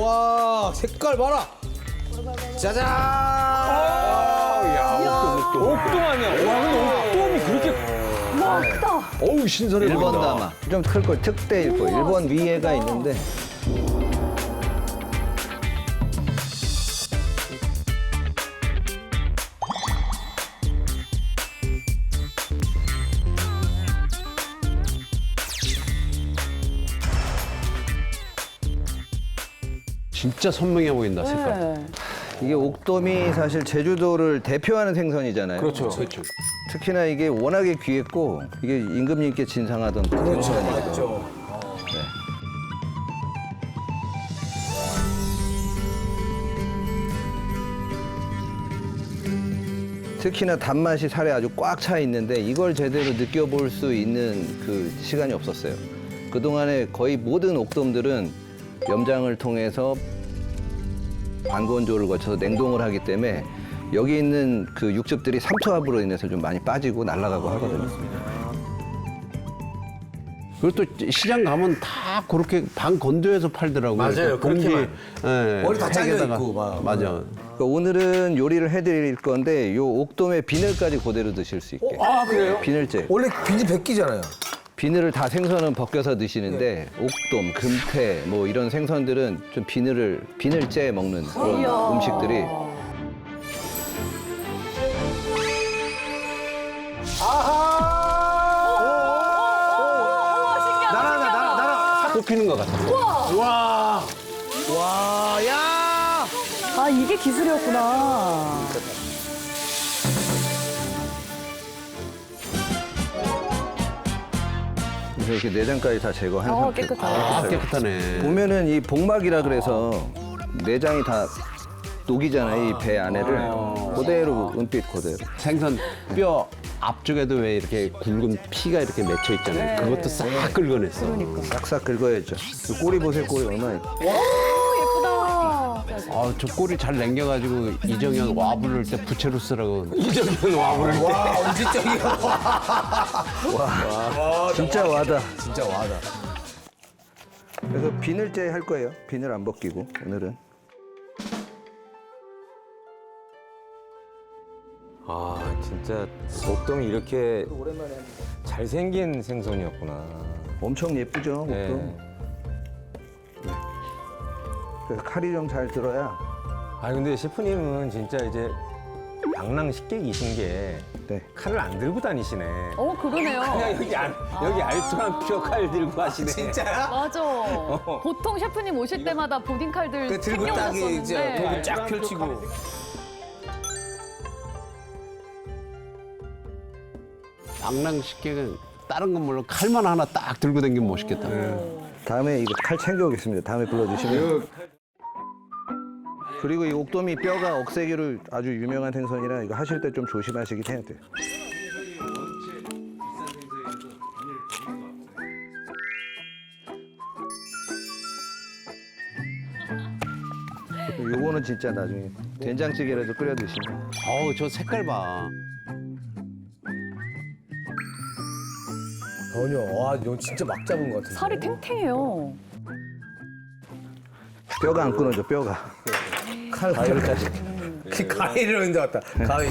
와 색깔 봐라. 짜잔. 옥돔 아니야? 와 근데 옥돔이 그렇게 와 크다. 어우 신선해 일번 보인다. 담아. 좀 클 걸 특대일 거. 일번 위에가 있는데 진짜 선명해 보인다 색깔. 네. 이게 옥돔이 사실 제주도를 대표하는 생선이잖아요. 그렇죠. 그렇죠. 특히나 이게 워낙에 귀했고 이게 임금님께 진상하던 그렇죠. 생선이거든요. 맞죠. 특히나 단맛이 살에 아주 꽉 차 있는데 이걸 제대로 느껴볼 수 있는 그 시간이 없었어요. 그동안에 거의 모든 옥돔들은 염장을 통해서 반건조를 거쳐서 냉동을 하기 때문에 여기 있는 그 육즙들이 삼투압으로 인해서 좀 많이 빠지고 날아가고 하거든요. 그리고 또 시장 가면 다 그렇게 반 건조해서 팔더라고요. 맞아요. 그 공기, 그렇게만. 예, 머리 다 잘려 팩에다가. 있고 막. 맞아. 그러니까 오늘은 요리를 해드릴 건데 요 옥돔의 비늘까지 그대로 드실 수 있게. 아 그래요? 비늘째. 원래 비닐 벗기잖아요. 비늘을 다 생선은 벗겨서 드시는데 옥돔, 금태 뭐 이런 생선들은 좀 비늘을 비늘째 먹는 그런 이야. 음식들이 나라 나라 나라. 꼽히는 것 같아. 와. 와 야. 아 이게 기술이었구나. 그래서 이렇게 내장까지 다 제거한 어 상태. 깨끗하다. 아, 깨끗하네. 보면은 이 복막이라 그래서 내장이 다 녹이잖아요 이 배 안에를 그대로 은빛 그대로. 생선 뼈 앞쪽에도 왜 이렇게 굵은 피가 이렇게 맺혀 있잖아요. 그것도 싹 긁어냈어. 싹싹 긁어야죠. 그 꼬리 보세요 꼬리 얼마나. 아, 저 꼬리 잘 남겨가지고 이정현 와 부를 때 부채로 쓰라고. 이정현 와 부를 때. 와 엄지적이야. 진짜 와다. 진짜 와다. 그래서 비늘 째 할 거예요. 비늘 안 벗기고 오늘은. 아 진짜 목돔이 이렇게 잘생긴 생선이었구나. 엄청 예쁘죠 목도. 네. 그래서 칼이 좀 잘 들어야 아 근데 셰프님은 진짜 이제 방랑 식객이신 게 네. 칼을 안 들고 다니시네. 어 그러네요. 그냥 여기 알, 여기 알토란 뼈칼 들고 하시네. 진짜야? 맞아. 보통 셰프님 오실 때마다 보딩 칼들 그 들고 딱이 이제 챙겨오셨었는데. 도구 쫙 펼치고. 방랑 식객은 다른 건 물론 칼만 하나 딱 들고 다니면 멋있겠다. 다음에 이거 칼 챙겨오겠습니다. 다음에 불러주시면. 그리고 이 옥돔이 뼈가 억세기로 아주 유명한 생선이라 이거 하실 때 좀 조심하시긴 해야 돼요. 요거는 진짜 나중에 된장찌개라도 끓여 드시면 어우, 저 색깔 봐. 전혀. 와, 너 진짜 막 잡은 것 같은데. 살이 탱탱해요. 뼈가 안 끊어져 뼈가 칼 가위까지. 그 가위를 언제 왔다. 가위.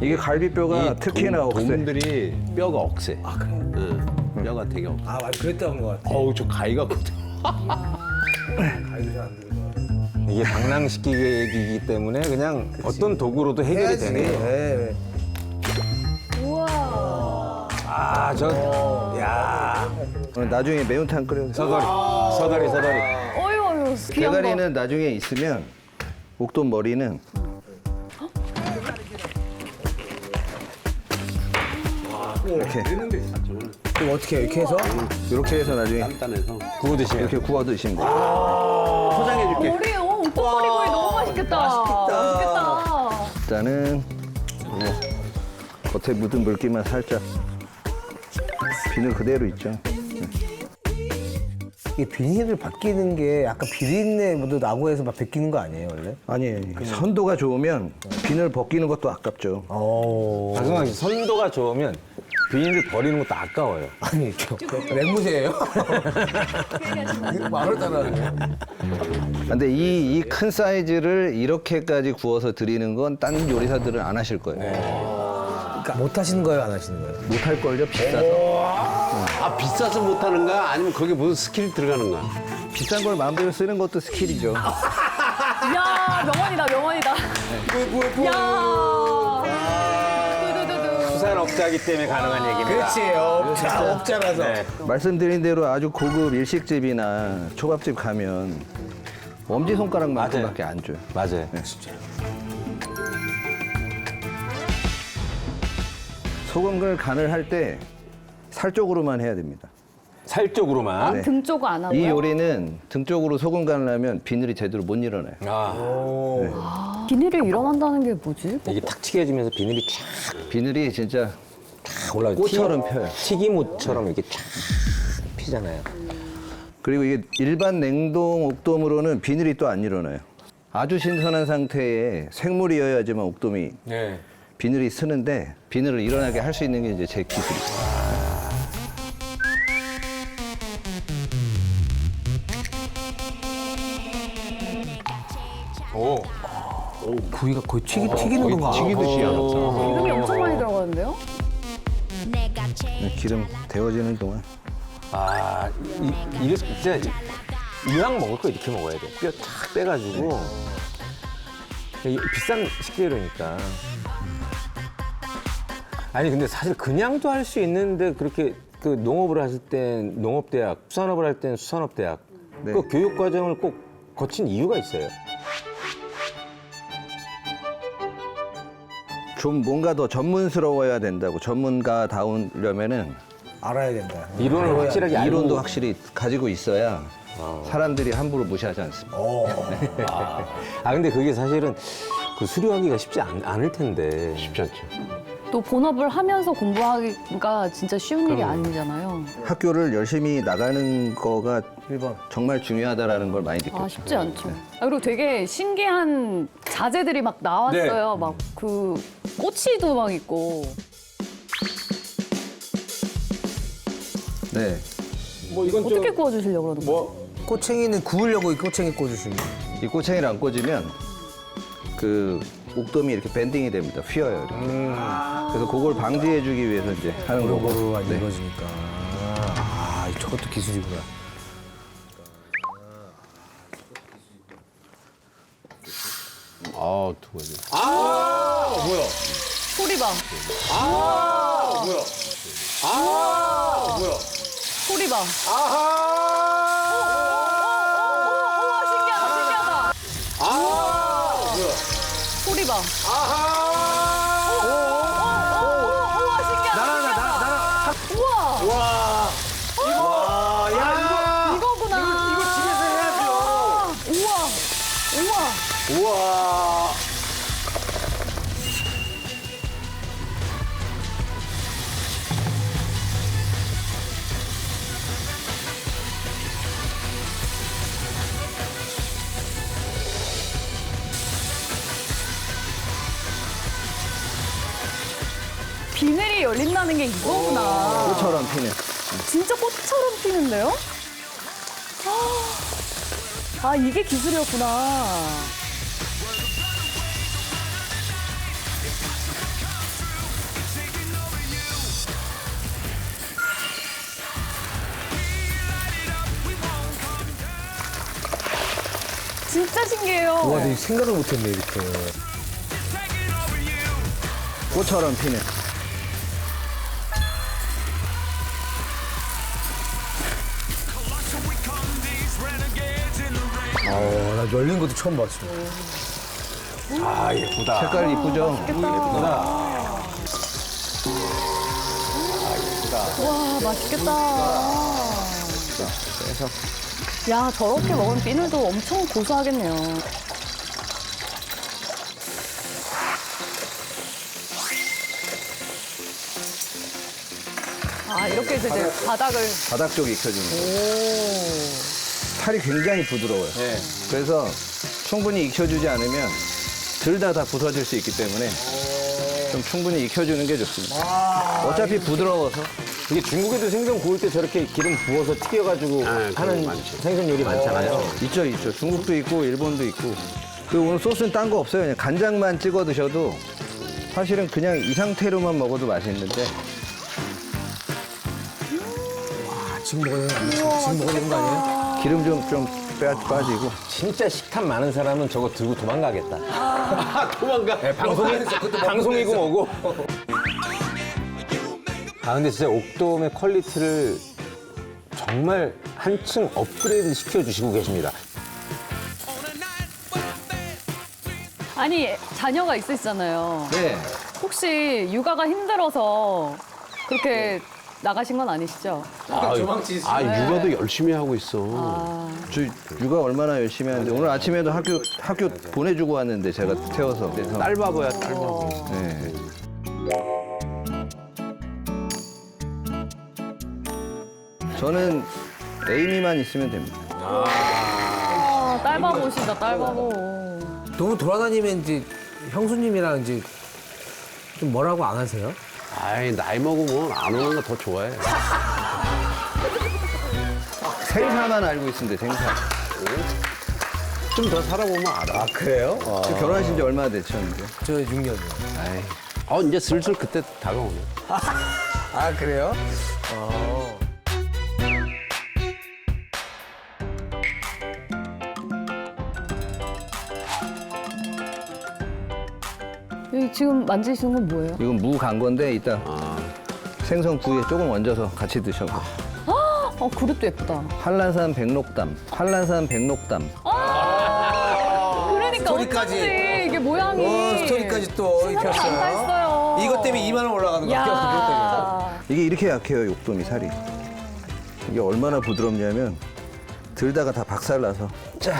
이게 갈비뼈가 이 특히나 돔- 억세 돔들이 뼈가 억세. 아 그래. 응, 뼈가 되게 억세. 아 맞아 그랬다는 것 같아. 어우, 저 가위 같거든. 가위도 잘안 들어. 이게 방랑 식객이기 때문에 그냥 어떤 도구로도 해결이 해야지. 되네요. 네. 우와. 아저 야. 오늘 나중에 매운탕 끓여 드세요. 서다리 서다리 서다리. 어유 어유 귀한 거. 대가리는 나중에 있으면 옥돔 머리는 이렇게 그럼 어떻게 해? 이렇게 해서? 이렇게 해서 나중에 단단해서. 구워 드시면 이렇게 구워 드시면 돼요. 포장해줄게. 머리 어 오토머리 구이 너무 맛있겠다. 맛있겠다. 일단은 이거 겉에 묻은 물기만 살짝 비늘 그대로 있죠. 이 비닐을 벗기는 게 약간 비린내도 나고 해서 막 벗기는 거 아니에요 원래? 아니에요. 이게 선도가 좋으면 비늘 벗기는 것도 아깝죠. 오. 박승환 씨 선도가 좋으면 비닐을 버리는 것도 아까워요. 아니, 저, 맹무새예요? 말을 따라하네. 근데 이 이 큰 사이즈를 이렇게까지 구워서 드리는 건 딴 요리사들은 안 하실 거예요. 그러니까 못 하시는 거예요, 안 하시는 거예요? 못할 걸요 비싸서. 아 비싸서 못하는 거야? 아니면 거기에 무슨 스킬이 들어가는 거야? 비싼 걸 마음대로 쓰는 것도 스킬이죠. 야 명언이다 명언이다. 야. 두두두두. 수산 업자기 때문에 가능한 얘기입니다. 그렇지, 업자, 업자라서. 네. 말씀드린 대로 아주 고급 일식집이나 초밥집 가면 엄지 손가락만큼밖에 안 줘요. 맞아요. 소금을 간을 할 때 살 쪽으로만 해야 됩니다. 살 쪽으로만. 네. 등 쪽은 안 하고요. 이 요리는 등 쪽으로 소금 간을 하면 비늘이 제대로 못 일어나요. 아, 비닐이 일어난다는 게 뭐지? 이게 탁 튀겨지면서 비늘이 쫙 비늘이 진짜 올라가. 꽃처럼 펴요. 튀김옷처럼 이렇게 쫙 피잖아요. 그리고 이게 일반 냉동 옥돔으로는 비늘이 또 안 일어나요. 아주 신선한 상태의 생물이어야지만 옥돔이 네. 비늘이 쓰는데 비늘을 일어나게 할 수 있는 게 이제 제 기술이에요. 부위가 거의 튀기, 튀기는 거의 건가? 튀기듯이 하나 기름이 엄청 많이 들어가는데요? 기름 데워지는 동안 아, 이, 이게 진짜 이왕 먹을 거 이렇게 먹어야 돼. 뼈 탁 빼가지고. 이 비싼 식재료니까. 아니 근데 사실 그냥도 할 수 있는데 그렇게 그 농업을 하실 땐 농업대학, 수산업을 할 땐 수산업대학. 네. 그 교육 과정을 꼭 거친 이유가 있어요. 좀 뭔가 더 전문스러워야 된다고 전문가다우려면은 알아야 된다. 이론을 확실하게 알고 이론도 확실히 가지고 있어야 사람들이 함부로 무시하지 않습니다. 아 근데 그게 사실은 그 수료하기가 쉽지 않, 않을 텐데. 쉽지 않죠. 또 본업을 하면서 공부하기가 진짜 쉬운 일이 아니잖아요. 학교를 열심히 나가는 거가 1번. 정말 중요하다라는 걸 많이 느꼈어요. 아 쉽지 않죠. 아, 그리고 되게 신기한 자재들이 막 나왔어요. 막 그 꼬치도 막 있고. 네. 뭐 이건 어떻게 구워 주시려고 그러는 거예요? 꼬챙이는 구우려고 이 꼬챙이 꽂으시는 이 꼬챙이를 안 꽂으면 그 옥돔이 이렇게 밴딩이 됩니다. 휘어요. 이렇게. 그래서 그걸 방지해주기 위해서 이제 하는 거고. 거로 네. 이루어지니까. 아, 저것도 기술이구나. 아 두 가지. 아 뭐야? 아 뭐야? 우와 신기하다 신기하다. 아 뭐야? 소리방. 우와 신기하다 신기하다. 우와. 우와. 야 이거 이거구나. 이거, 집에서 해야죠. 우와. 우와. 우와. 비늘이 열린다는 게 이거구나. 꽃처럼 피는. 진짜 꽃처럼 피는데요? 아, 아, 이게 기술이었구나. 진짜 신기해요. 와, 근데 생각을 못했네, 이렇게. 꽃처럼 피는. 어, 나 열린 것도 처음 봤어. 아 예쁘다. 색깔 이쁘죠? 와, 맛있겠다. 야, 저렇게 먹은 비늘도 엄청 고소하겠네요. 아, 이렇게 해서 이제 바닥을. 바닥 쪽 익혀주는 거예요. 살이 굉장히 부드러워요. 네. 그래서 충분히 익혀주지 않으면 들다 다 부서질 수 있기 때문에 좀 충분히 익혀주는 게 좋습니다. 어차피 부드러워서. 이게 중국에도 생선 구울 때 저렇게 기름 부어서 튀겨가지고 네, 그거 하는. 생선 요리 많잖아요. 있죠, 있죠. 중국도 있고 일본도 있고. 그리고 오늘 소스는 딴 거 없어요. 그냥 간장만 찍어 드셔도 사실은 그냥 이 상태로만 먹어도 맛있는데 아, 지금 먹어야 되는 거 아니에요? 지금 먹어야 되는 거 아니에요? 기름 좀좀 빠지고. 진짜 식탐 많은 사람은 저거 들고 도망가겠다. 도망가. 방송이, 방송이고 뭐고. 아, 근데 진짜 옥돔의 퀄리티를 정말 한층 업그레이드 시켜주시고 계십니다. 아니 자녀가 있으시잖아요. 네. 혹시 육아가 힘들어서 그렇게 나가신 건 아니시죠? 아, 육아도 열심히 하고 있어. 저 육아 얼마나 열심히 하는데 오늘 아침에도 학교 학교 보내주고 왔는데 제가 태워서 그래서 딸 바보야, 딸 바보. 네. 저는 에이미만 있으면 됩니다. 아, 딸바보시다 딸바보. 너무 돌아다니면 이제 형수님이랑 이제 좀 뭐라고 안 하세요? 아이, 나이 먹으면 안 오는 거 더 좋아해. 생사만 알고 있습니다. 생사. 좀 더 살아보면 알아. 아, 그래요? 지금 결혼하신 지 얼마나 되셨는데? 저 6년이요. 아이. 어, 이제 슬슬 그때 다가오네. 아, 그래요? 어. 여기 지금 만지시는 건 뭐예요? 이건 무 간 건데 이따 생선 구이에 조금 얹어서 같이 드셔보. 어 그릇도 예쁘다. 한란산 백록담. 한란산 백록담. 그러니까 스토리까지. 어쩐지 이게 모양이. 어, 스토리까지 또 입혔어요. 했어요. 이것 때문에 2만 원 올라가는 거야. 야. 이게 이렇게 약해요, 욕돔이 살이. 이게 얼마나 부드럽냐면 들다가 다 박살나서 짜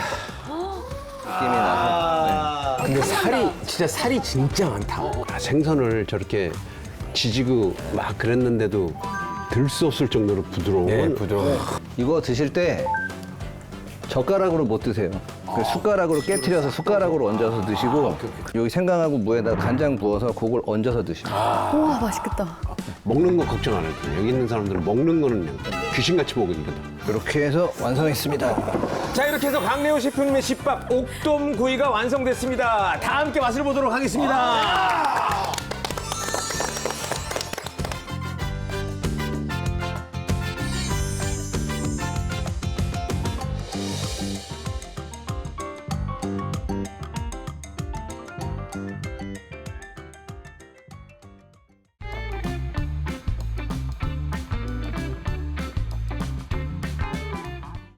느낌이 나서. 근데 살이, 진짜 살이 진짜 많다. 아, 생선을 저렇게 지지고 막 그랬는데도 들 수 없을 정도로 부드러운 네, 건 부드러워. 이거 드실 때 젓가락으로 못 드세요. 그 숟가락으로 깨트려서 숟가락으로 얹어서 드시고 여기 생강하고 무에다 간장 부어서 그걸 얹어서 드시면 우와 맛있겠다. 먹는 거 걱정 안 해도 돼. 여기 있는 사람들은 먹는 거는 그냥 귀신같이 먹으니까. 이렇게 해서 완성했습니다. 자, 이렇게 해서 강래호 셰프님의 집밥 옥돔 구이가 완성됐습니다. 다 함께 맛을 보도록 하겠습니다.